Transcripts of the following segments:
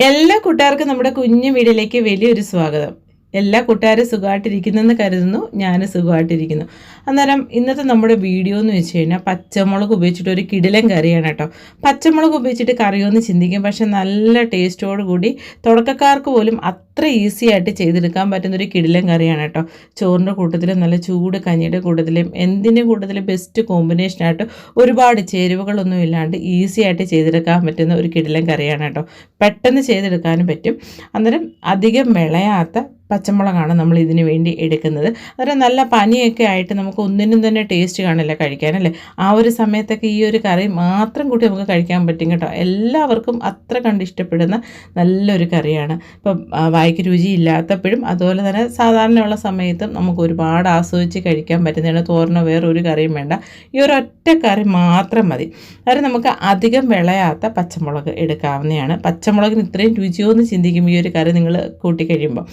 എല്ലാ കൂട്ടുകാർക്കും നമ്മുടെ കുഞ്ഞു വീടിലേക്ക് വലിയൊരു സ്വാഗതം. എല്ലാ കൂട്ടുകാരും സുഖമായിട്ടിരിക്കുന്നെന്ന് കരുതുന്നു ഞാൻ സുഖമായിട്ടിരിക്കുന്നു. അന്നേരം ഇന്നത്തെ നമ്മുടെ വീഡിയോ എന്ന് വെച്ച് കഴിഞ്ഞാൽ പച്ചമുളക് ഉപയോഗിച്ചിട്ട് ഒരു കിടിലൻ കറിയാണ് കേട്ടോ. പച്ചമുളക് ഉപയോഗിച്ചിട്ട് കറിയൊന്ന് ചിന്തിക്കും പക്ഷേ നല്ല ടേസ്റ്റോട് കൂടി തുടക്കക്കാർക്ക് പോലും അത്ര ഈസി ആയിട്ട് ചെയ്തെടുക്കാൻ പറ്റുന്ന ഒരു കിടിലൻ കറിയാണ് കേട്ടോ. ചോറിന്റെ കൂട്ടത്തിലും നല്ല ചൂട് കഞ്ഞിയുടെ കൂട്ടത്തിലും എന്തിന്റെ കൂട്ടത്തിലും ബെസ്റ്റ് കോമ്പിനേഷനായിട്ട് ഒരുപാട് ചേരുവകളൊന്നും ഇല്ലാണ്ട് ഈസി ആയിട്ട് ചെയ്തെടുക്കാൻ പറ്റുന്ന ഒരു കിടിലൻ കറിയാണ് കേട്ടോ. പെട്ടെന്ന് ചെയ്തെടുക്കാനും പറ്റും. അന്നേരം അധികം വിളയാത്ത പച്ചമുളകാണ് നമ്മൾ ഇതിന് വേണ്ടി എടുക്കുന്നത്. അന്നേരം നല്ല പനിയൊക്കെ ആയിട്ട് നമുക്ക് ഒന്നിനും തന്നെ ടേസ്റ്റ് കാണില്ല കഴിക്കാനല്ലേ ആ ഒരു സമയത്തൊക്കെ ഈ ഒരു കറി മാത്രം കൂട്ടി നമുക്ക് കഴിക്കാൻ പറ്റും കേട്ടോ. എല്ലാവർക്കും അത്ര കണ്ട് ഇഷ്ടപ്പെടുന്ന നല്ലൊരു കറിയാണ്. ഇപ്പം വായിക്ക് രുചി ഇല്ലാത്തപ്പോഴും അതുപോലെ തന്നെ സാധാരണയുള്ള സമയത്തും നമുക്ക് ഒരുപാട് ആസ്വദിച്ച് കഴിക്കാൻ പറ്റുന്നതാണ്. വേറെ ഒരു കറിയും വേണ്ട. ഈ ഒരു ഒറ്റ കറി മാത്രം മതി. അതായത് നമുക്ക് അധികം വിളയാത്ത പച്ചമുളക് എടുക്കാവുന്നതാണ്. പച്ചമുളകിന് ഇത്രയും രുചിയോ എന്ന് ചിന്തിക്കും ഈ ഒരു കറി നിങ്ങൾ കൂട്ടിക്കഴിയുമ്പോൾ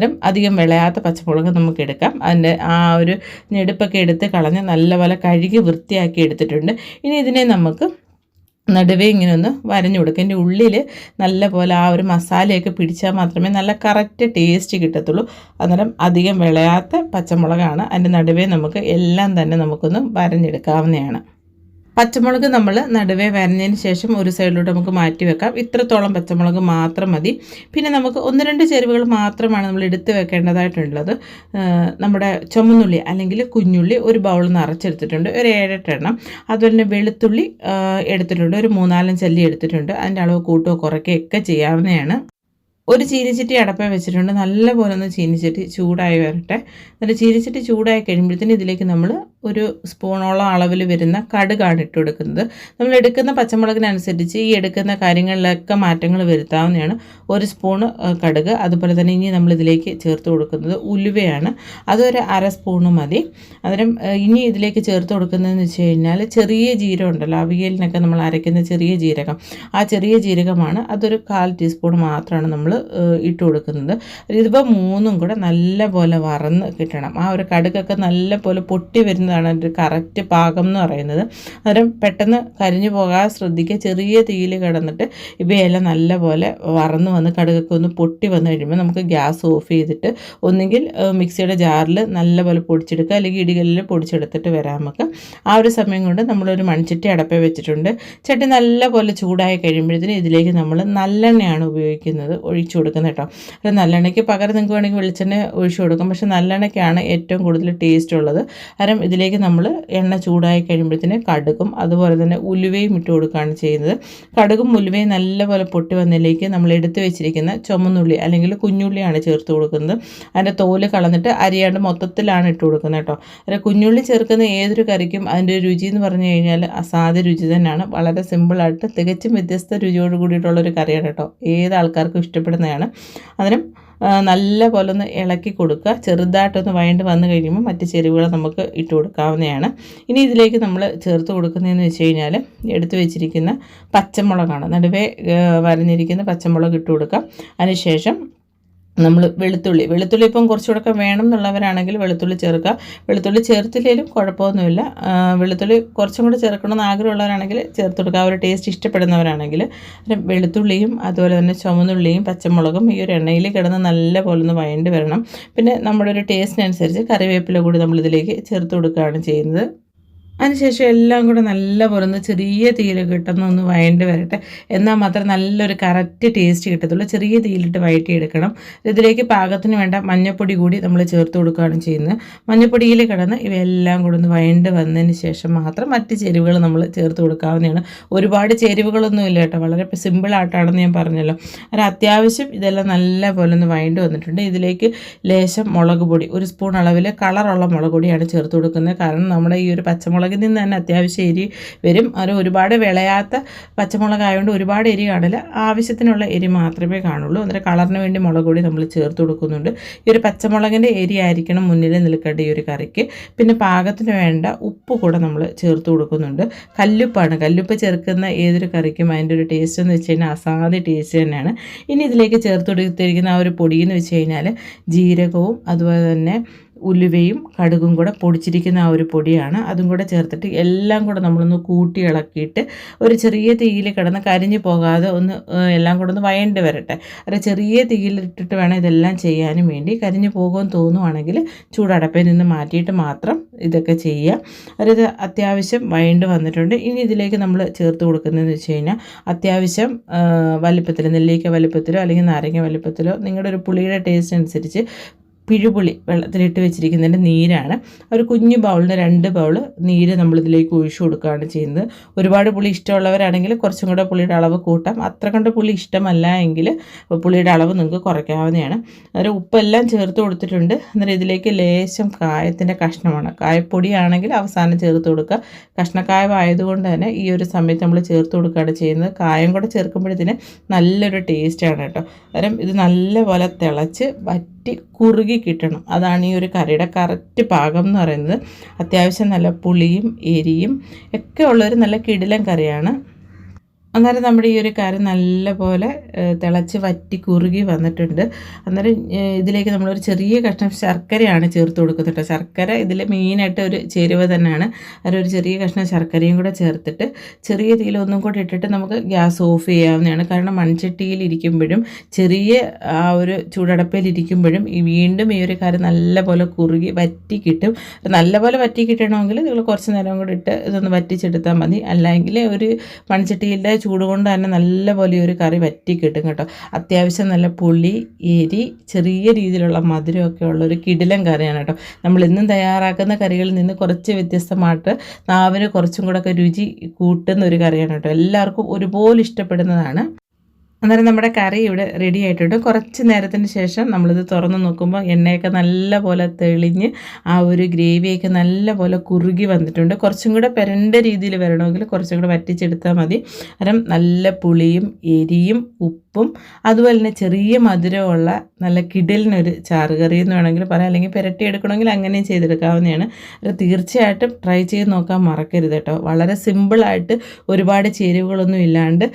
അന്നേരം അധികം വിളയാത്ത പച്ചമുളക് നമുക്ക് എടുക്കാം. അതിന്റെ ആ ഒരു ഞെടുപ്പൊക്കെ എടുത്ത് കളഞ്ഞ് നല്ലപോലെ കഴുകി വൃത്തിയാക്കി എടുത്തിട്ടുണ്ട്. ഇനി ഇതിനെ നമുക്ക് നടുവേ ഇങ്ങനെ ഒന്ന് വരഞ്ഞു കൊടുക്കുക എന്റെ ഉള്ളിൽ നല്ല പോലെ ആ ഒരു മസാലയൊക്കെ പിടിച്ചാൽ മാത്രമേ നല്ല കറക്റ്റ് ടേസ്റ്റ് കിട്ടത്തുള്ളൂ. അന്നേരം അധികം വിളയാത്ത പച്ചമുളകാണ്. അതിന്റെ നടുവേ നമുക്ക് എല്ലാം തന്നെ നമുക്കൊന്ന് വരഞ്ഞെടുക്കാവുന്നതാണ്. പച്ചമുളക് നമ്മൾ നടുവേ വരഞ്ഞതിന് ശേഷം ഒരു സൈഡിലോട്ട് നമുക്ക് മാറ്റി വെക്കാം. ഇത്രത്തോളം പച്ചമുളക് മാത്രം മതി. പിന്നെ നമുക്ക് ഒന്ന് രണ്ട് ചേരുവകൾ മാത്രമാണ് നമ്മൾ എടുത്ത് വെക്കേണ്ടതായിട്ടുള്ളത്. നമ്മുടെ ചുമന്നുള്ളി അല്ലെങ്കിൽ കുഞ്ഞുള്ളി ഒരു ബൗൾ അരച്ചെടുത്തിട്ടുണ്ട് ഒരു ഏഴെട്ടെണ്ണം. അതുപോലെ തന്നെ വെളുത്തുള്ളി എടുത്തിട്ടുണ്ട്. ഒരു മൂന്നാലഞ്ച് അല്ലി എടുത്തിട്ടുണ്ട്. അതിന്റെ അളവ് കൂട്ടുകയോ കുറയ്ക്കുകയൊക്കെ ചെയ്യാവുന്നതാണ്. ഒരു ചീനിച്ചട്ടി അടപ്പ വെച്ചിട്ടുണ്ട്. നല്ലപോലെ ഒന്ന് ചീനിച്ചട്ടി ചൂടായി വരട്ടെ. എന്നിട്ട് ചീനിച്ചട്ടി ചൂടായി കഴിയുമ്പോഴത്തേന് ഇതിലേക്ക് നമ്മൾ ഒരു സ്പൂണോളം അളവിൽ വരുന്ന കടുകാണ് ഇട്ട് കൊടുക്കുന്നത് നമ്മൾ എടുക്കുന്ന പച്ചമുളകിനനുസരിച്ച് ഈ എടുക്കുന്ന കാര്യങ്ങളിലൊക്കെ മാറ്റങ്ങൾ വരുത്താവുന്നതാണ്. ഒരു സ്പൂണ് കടുക് അതുപോലെ തന്നെ ഇനി നമ്മൾ ഇതിലേക്ക് ചേർത്ത് കൊടുക്കുന്നത് ഉലുവയാണ്. അതൊരു അര സ്പൂണ് മതി. അന്നേരം ഇനി ഇതിലേക്ക് ചേർത്ത് കൊടുക്കുന്നതെന്ന് വെച്ച് കഴിഞ്ഞാൽ ചെറിയ ജീരകം ഉണ്ടല്ലോ അവിയലിനൊക്കെ നമ്മൾ അരയ്ക്കുന്ന ചെറിയ ജീരകം. ആ ചെറിയ ജീരകമാണ്. അതൊരു കാൽ ടീസ്പൂൺ മാത്രമാണ് നമ്മൾ ഇട്ട് കൊടുക്കുന്നത്. ഇതിപ്പോൾ മൂന്നും കൂടെ നല്ല പോലെ വറന്ന് കിട്ടണം. ആ ഒരു കടുകൊക്കെ നല്ല പോലെ പൊട്ടി വരുന്നതാണ് അതിന്റെ കറക്റ്റ് പാകം എന്ന് പറയുന്നത്. അന്നേരം പെട്ടെന്ന് കരിഞ്ഞു പോകാതെ ശ്രദ്ധിക്കുക. ചെറിയ തീയിൽ കിടന്നിട്ട് ഇവയെല്ലാം നല്ല പോലെ വറന്ന് വന്ന് കടുകൊക്കെ ഒന്ന് പൊട്ടി വന്നു കഴിയുമ്പോൾ നമുക്ക് ഗ്യാസ് ഓഫ് ചെയ്തിട്ട് ഒന്നുകിൽ മിക്സിയുടെ ജാറിൽ നല്ലപോലെ പൊടിച്ചെടുക്കുക. അല്ലെങ്കിൽ ഇടികളിൽ പൊടിച്ചെടുത്തിട്ട് വരാം നമുക്ക് ആ ഒരു സമയം കൊണ്ട് നമ്മളൊരു മൺചട്ടി അടപ്പ വെച്ചിട്ടുണ്ട്. ചട്ടി നല്ല പോലെ ചൂടായി കഴിയുമ്പോഴത്തേന് ഇതിലേക്ക് നമ്മൾ നല്ലെണ്ണയാണ് ഉപയോഗിക്കുന്നത് ഒഴിച്ചു കൊടുക്കുന്നത് കേട്ടോ. അപ്പോൾ നല്ലെണ്ണയ്ക്ക് പകരം നിങ്ങൾക്ക് വേണമെങ്കിൽ വെളിച്ചെണ്ണ ഒഴിച്ചു കൊടുക്കാം. പക്ഷേ നല്ലെണ്ണയ്ക്കാണ് ഏറ്റവും കൂടുതൽ ടേസ്റ്റ് ഉള്ളത്. കാരണം ഇതിലേക്ക് നമ്മൾ എണ്ണ ചൂടായി കഴിയുമ്പോഴത്തേന് കടുകും അതുപോലെ തന്നെ ഉലുവയും ഇട്ട് കൊടുക്കുകയാണ് ചെയ്യുന്നത്. കടുകും ഉലുവയും നല്ലപോലെ പൊട്ടി വന്നതിലേക്ക് നമ്മൾ എടുത്തു വെച്ചിരിക്കുന്ന ചുമന്നുള്ളി അല്ലെങ്കിൽ കുഞ്ഞുള്ളിയാണ് ചേർത്ത് കൊടുക്കുന്നത്. അതിന്റെ തോൽ കളഞ്ഞിട്ട് അരിയാണ്ട് മൊത്തത്തിലാണ് ഇട്ട് കൊടുക്കുന്നത് കേട്ടോ. അല്ല കുഞ്ഞുള്ളി ചേർക്കുന്ന ഏതൊരു കറിക്കും അതിന്റെ രുചി എന്ന് പറഞ്ഞു കഴിഞ്ഞാൽ അസാധ്യ രുചി തന്നെയാണ്. വളരെ സിമ്പിളായിട്ട് തികച്ചും വ്യത്യസ്ത രുചിയോട് കൂടിയിട്ടുള്ളൊരു കറിയാണ് കേട്ടോ. ഏത് ആൾക്കാർക്കും ഇഷ്ടപ്പെടുന്നതാണ്. അതിനും നല്ല പോലെ ഒന്ന് ഇളക്കി കൊടുക്കുക. ചെറുതായിട്ടൊന്ന് വയണ്ട് വന്നു കഴിയുമ്പോൾ മറ്റ് ചെരുവുകൾ നമുക്ക് ഇട്ട് കൊടുക്കാവുന്നതാണ്. ഇനി ഇതിലേക്ക് നമ്മൾ ചേർത്ത് കൊടുക്കുന്നതെന്ന് വെച്ച് കഴിഞ്ഞാൽ എടുത്തു വെച്ചിരിക്കുന്ന പച്ചമുളകാണ്. നടുവേ വരഞ്ഞിരിക്കുന്ന പച്ചമുളക് ഇട്ട് കൊടുക്കാം. അതിനുശേഷം നമ്മൾ വെളുത്തുള്ളി വെളുത്തുള്ളി ഇപ്പം കുറച്ചുകൂടെ വേണം എന്നുള്ളവരാണെങ്കിൽ വെളുത്തുള്ളി ചേർക്കുക. വെളുത്തുള്ളി ചേർത്തില്ലെങ്കിലും കുഴപ്പമൊന്നുമില്ല. വെളുത്തുള്ളി കുറച്ചും കൂടെ ചേർക്കണമെന്ന് ആഗ്രഹമുള്ളവരാണെങ്കിൽ ചേർത്ത് കൊടുക്കുക. ഒരു ടേസ്റ്റ് ഇഷ്ടപ്പെടുന്നവരാണെങ്കിൽ വെളുത്തുള്ളിയും അതുപോലെ തന്നെ ചുമന്നുള്ളിയും പച്ചമുളകും ഈ ഒരു എണ്ണയിൽ കിടന്ന് നല്ല പോലെ ഒന്ന് വഴണ്ടി വരണം. പിന്നെ നമ്മുടെ ഒരു ടേസ്റ്റിനനുസരിച്ച് കറിവേപ്പില കൂടി നമ്മളിതിലേക്ക് ചേർത്ത് കൊടുക്കുകയാണ് ചെയ്യുന്നത്. അതിനുശേഷം എല്ലാം കൂടെ നല്ല ഒന്ന് ചെറിയ തീയിൽ കിട്ടുന്ന ഒന്ന് വഴണ്ടി വരട്ടെ. എന്നാൽ മാത്രം നല്ലൊരു കറക്റ്റ് ടേസ്റ്റ് കിട്ടത്തുള്ളൂ. ചെറിയ തീയിലിട്ട് വഴറ്റിയെടുക്കണം ഇതിലേക്ക് പാകത്തിന് വേണ്ട മഞ്ഞപ്പൊടി കൂടി നമ്മൾ ചേർത്ത് കൊടുക്കുകയാണ് ചെയ്യുന്നത്. മഞ്ഞപ്പൊടിയിൽ കിടന്ന് ഇവയെല്ലാം കൂടെ ഒന്ന് വഴണ്ട് വന്നതിന് ശേഷം മാത്രം മറ്റ് ചേരുവകൾ നമ്മൾ ചേർത്ത് കൊടുക്കാവുന്നതാണ്. ഒരുപാട് ചേരുവകളൊന്നും ഇല്ല കേട്ടോ. വളരെ സിമ്പിളായിട്ടാണെന്ന് ഞാൻ പറഞ്ഞല്ലോ. അത് അത്യാവശ്യം ഇതെല്ലാം നല്ല പോലെ ഒന്ന് വഴണ്ട് വന്നിട്ടുണ്ട്. ഇതിലേക്ക് ലേശം മുളക് പൊടി ഒരു സ്പൂൺ അളവിൽ കളറുള്ള മുളക് പൊടിയാണ് ചേർത്ത് കൊടുക്കുന്നത്. കാരണം നമ്മുടെ ഈ ഒരു പച്ചമുളക് മുളകിൽ നിന്ന് തന്നെ അത്യാവശ്യം എരി വരും. അത് ഒരുപാട് വിളയാത്ത പച്ചമുളകായതുകൊണ്ട് ഒരുപാട് എരി കാണില്ല. ആവശ്യത്തിനുള്ള എരി മാത്രമേ കാണുള്ളൂ. അന്നേരം കളറിന് വേണ്ടി മുളക് കൂടി നമ്മൾ ചേർത്ത് കൊടുക്കുന്നുണ്ട്. ഈ ഒരു പച്ചമുളകിന്റെ എരി ആയിരിക്കണം മുന്നിൽ നിൽക്കേണ്ട ഈ ഒരു കറിക്ക്. പിന്നെ പാകത്തിന് വേണ്ട ഉപ്പ് കൂടെ നമ്മൾ ചേർത്ത് കൊടുക്കുന്നുണ്ട്. കല്ലുപ്പാണ്. കല്ലുപ്പ് ചേർക്കുന്ന ഏതൊരു കറിക്കും അതിന്റെ ഒരു ടേസ്റ്റ് എന്ന് വെച്ച് കഴിഞ്ഞാൽ അസാധ്യ ടേസ്റ്റ് തന്നെയാണ്. ഇനി ഇതിലേക്ക് ചേർത്ത് കൊടുത്തിരിക്കുന്ന ആ ഒരു പൊടിയെന്ന് വെച്ച് കഴിഞ്ഞാൽ ജീരകവും അതുപോലെ തന്നെ ഉലുവയും കടുകും കൂടെ പൊടിച്ചിരിക്കുന്ന ആ ഒരു പൊടിയാണ്. അതും കൂടെ ചേർത്തിട്ട് എല്ലാം കൂടെ നമ്മളൊന്ന് കൂട്ടി ഇളക്കിയിട്ട് ഒരു ചെറിയ തീയിൽ കിടന്ന് കരിഞ്ഞു പോകാതെ ഒന്ന് എല്ലാം കൂടെ ഒന്ന് വയണ്ട് വരട്ടെ. ഒരു ചെറിയ തീയിലിട്ടിട്ട് വേണം ഇതെല്ലാം ചെയ്യാനും വേണ്ടി. കരിഞ്ഞു പോകുമെന്ന് തോന്നുവാണെങ്കിൽ ചൂടടപ്പിൽ നിന്ന് മാറ്റിയിട്ട് മാത്രം ഇതൊക്കെ ചെയ്യുക. അതായത് അത്യാവശ്യം വയണ്ട് വന്നിട്ടുണ്ട്. ഇനി ഇതിലേക്ക് നമ്മൾ ചേർത്ത് കൊടുക്കുന്നതെന്ന് വെച്ച് കഴിഞ്ഞാൽ അത്യാവശ്യം വലിപ്പത്തിൽ നെല്ലിക്ക വലുപ്പത്തിലോ അല്ലെങ്കിൽ നാരങ്ങ വലുപ്പത്തിലോ നിങ്ങളുടെ ഒരു പുളിയുടെ ടേസ്റ്റ് അനുസരിച്ച് പിഴുപുളി വെള്ളത്തിലിട്ട് വെച്ചിരിക്കുന്നതിന്റെ നീരാണ്. ഒരു കുഞ്ഞു ബൗളിന് രണ്ട് ബൗൾ നീര് നമ്മളിതിലേക്ക് ഒഴിച്ചു കൊടുക്കുകയാണ് ചെയ്യുന്നത്. ഒരുപാട് പുളി ഇഷ്ടമുള്ളവരാണെങ്കിൽ കുറച്ചും കൂടെ പുളിയുടെ അളവ് കൂട്ടാം. അത്ര കണ്ട് പുളി ഇഷ്ടമല്ല എങ്കിൽ പുളിയുടെ അളവ് നിങ്ങൾക്ക് കുറയ്ക്കാവുന്നതാണ്. അന്നേരം ഉപ്പെല്ലാം ചേർത്ത് കൊടുത്തിട്ടുണ്ട്. അന്നേരം ഇതിലേക്ക് ലേശം കായത്തിന്റെ കഷ്ണമാണ്. കായപ്പൊടിയാണെങ്കിൽ അവസാനം ചേർത്ത് കൊടുക്കുക. കഷ്ണക്കായമായതുകൊണ്ട് തന്നെ ഈ ഒരു സമയത്ത് നമ്മൾ ചേർത്ത് കൊടുക്കുകയാണ് ചെയ്യുന്നത്. കായം കൂടെ ചേർക്കുമ്പോഴത്തേന് നല്ലൊരു ടേസ്റ്റാണ് കേട്ടോ. അന്നേരം ഇത് നല്ലപോലെ തിളച്ച് വറ്റി കുറുകി കിട്ടണം. അതാണ് ഈ ഒരു കറിയുടെ കറക്റ്റ് പാകം എന്ന് പറയുന്നത്. അത്യാവശ്യം നല്ല പുളിയും എരിയും ഒക്കെ ഉള്ളൊരു നല്ല കിടിലൻ കറിയാണ്. അന്നേരം നമ്മുടെ ഈ ഒരു കാര്യം നല്ലപോലെ തിളച്ച് വറ്റി കുറുകി വന്നിട്ടുണ്ട്. അന്നേരം ഇതിലേക്ക് നമ്മളൊരു ചെറിയ കഷ്ണം ശർക്കരയാണ് ചേർത്ത് കൊടുക്കുന്നത് ശർക്കര ഇതിൽ മെയിനായിട്ട് ഒരു ചേരുവ തന്നെയാണ്. ഒരു ചെറിയ കഷ്ണം ശർക്കരയും കൂടെ ചേർത്തിട്ട് ചെറിയ തീയിൽ ഒന്നും കൂടെ ഇട്ടിട്ട് നമുക്ക് ഗ്യാസ് ഓഫ് ചെയ്യാവുന്നതാണ്. കാരണം മൺചട്ടിയിൽ ഇരിക്കുമ്പോഴും ചെറിയ ആ ഒരു ചൂടടപ്പിൽ ഇരിക്കുമ്പോഴും ഈ വീണ്ടും ഈ ഒരു കാര്യം നല്ലപോലെ കുറുകി വറ്റി കിട്ടും. നല്ലപോലെ വറ്റി കിട്ടണമെങ്കിൽ നിങ്ങൾ കുറച്ച് നേരം കൂടെ ഇട്ട് ഇതൊന്ന് വറ്റിച്ചെടുത്താൽ മതി. അല്ലെങ്കിൽ ഒരു മൺചട്ടിയിലെ ചൂട് കൊണ്ട് തന്നെ നല്ലപോലെ ഒരു കറി വറ്റി കിട്ടും കേട്ടോ. അത്യാവശ്യം നല്ല പുളി എരി ചെറിയ രീതിയിലുള്ള മധുരമൊക്കെ ഉള്ള ഒരു കിടിലൻ കറിയാണ് കേട്ടോ. നമ്മൾ ഇന്നും തയ്യാറാക്കുന്ന കറികളിൽ നിന്ന് കുറച്ച് വ്യത്യസ്തമായിട്ട് നാവിന് കുറച്ചും കൂടെ ഒക്കെ രുചി കൂട്ടുന്ന ഒരു കറിയാണ് കേട്ടോ. എല്ലാവർക്കും ഒരുപോലെ ഇഷ്ടപ്പെടുന്നതാണ്. അന്നേരം നമ്മുടെ കറി ഇവിടെ റെഡി ആയിട്ടുണ്ട്. കുറച്ച് നേരത്തിന് ശേഷം നമ്മളിത് തുറന്ന് നോക്കുമ്പോൾ എണ്ണയൊക്കെ നല്ല പോലെ തെളിഞ്ഞ് ആ ഒരു ഗ്രേവിയൊക്കെ നല്ല പോലെ കുറുകി വന്നിട്ടുണ്ട്. കുറച്ചും കൂടെ പെരണ്ട രീതിയിൽ വരണമെങ്കിൽ കുറച്ചും കൂടെ വറ്റിച്ചെടുത്താൽ മതി. അന്നേരം നല്ല പുളിയും എരിയും ഉപ്പും അതുപോലെ തന്നെ ചെറിയ മധുരമുള്ള നല്ല കിടലിനൊരു ചാറുകറി എന്ന് വേണമെങ്കിൽ പറയാം. അല്ലെങ്കിൽ പുരട്ടി എടുക്കണമെങ്കിൽ അങ്ങനെയും ചെയ്തെടുക്കാവുന്നതാണ്. തീർച്ചയായിട്ടും ട്രൈ ചെയ്ത് നോക്കാൻ മറക്കരുത് കേട്ടോ. വളരെ സിമ്പിളായിട്ട് ഒരുപാട് ചേരുവകളൊന്നും ഇല്ലാണ്ട്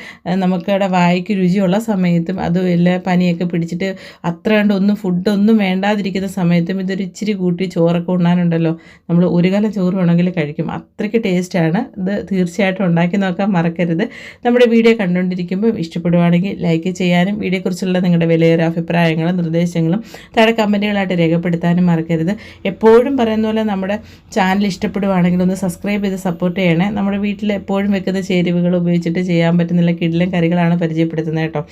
നമുക്കവിടെ വായിക്ക് രുചി രുചിയുള്ള സമയത്തും അതുമില്ല പനിയൊക്കെ പിടിച്ചിട്ട് അത്ര കണ്ട് ഒന്നും ഫുഡൊന്നും വേണ്ടാതിരിക്കുന്ന സമയത്തും ഇതൊരു ഇച്ചിരി കൂട്ടി ചോറൊക്കെ ഉണ്ണാനുണ്ടല്ലോ. നമ്മൾ ഒരു കാലം ചോറ് വേണമെങ്കിൽ കഴിക്കും. അത്രയ്ക്ക് ടേസ്റ്റാണ് ഇത് തീർച്ചയായിട്ടും ഉണ്ടാക്കി നോക്കാൻ മറക്കരുത്. നമ്മുടെ വീഡിയോ കണ്ടുകൊണ്ടിരിക്കുമ്പോൾ ഇഷ്ടപ്പെടുവാണെങ്കിൽ ലൈക്ക് ചെയ്യാനും വീഡിയോയെക്കുറിച്ചുള്ള നിങ്ങളുടെ വിലയേറെ അഭിപ്രായങ്ങളും നിർദ്ദേശങ്ങളും താഴെ കമന്റുകളായിട്ട് രേഖപ്പെടുത്താനും മറക്കരുത്. എപ്പോഴും പറയുന്ന പോലെ നമ്മുടെ ചാനൽ ഇഷ്ടപ്പെടുവാണെങ്കിൽ ഒന്ന് സബ്സ്ക്രൈബ് ചെയ്ത് സപ്പോർട്ട് ചെയ്യണേ. നമ്മുടെ വീട്ടിൽ എപ്പോഴും വെക്കുന്ന ചേരുവകൾ ഉപയോഗിച്ചിട്ട് ചെയ്യാൻ പറ്റുന്ന കിടിലൻ കറികളാണ് പരിചയപ്പെടുത്തുന്നത്. കേട്ടോ.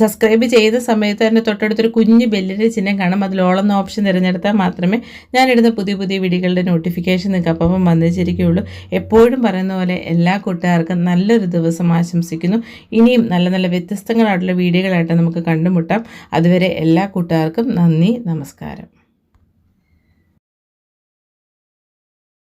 സബ്സ്ക്രൈബ് ചെയ്ത സമയത്ത് തന്നെ തൊട്ടടുത്തൊരു കുഞ്ഞ് ബെല്ലിന്റെ ചിഹ്നം കാണാം. അതിൽ ഓളെന്ന ഓപ്ഷൻ തിരഞ്ഞെടുത്താൽ മാത്രമേ ഞാനിടുന്ന പുതിയ പുതിയ വീഡിയോകളുടെ നോട്ടിഫിക്കേഷൻ നിങ്ങൾക്ക് അപ്പം വന്നിരിക്കുകയുള്ളൂ. എപ്പോഴും പറയുന്ന പോലെ എല്ലാ കൂട്ടുകാർക്കും നല്ലൊരു ദിവസം ആശംസിക്കുന്നു. ഇനിയും നല്ല നല്ല വ്യത്യസ്തങ്ങളായിട്ടുള്ള വീഡിയോകളായിട്ട് നമുക്ക് കണ്ടുമുട്ടാം. അതുവരെ എല്ലാ കൂട്ടുകാർക്കും നന്ദി നമസ്കാരം.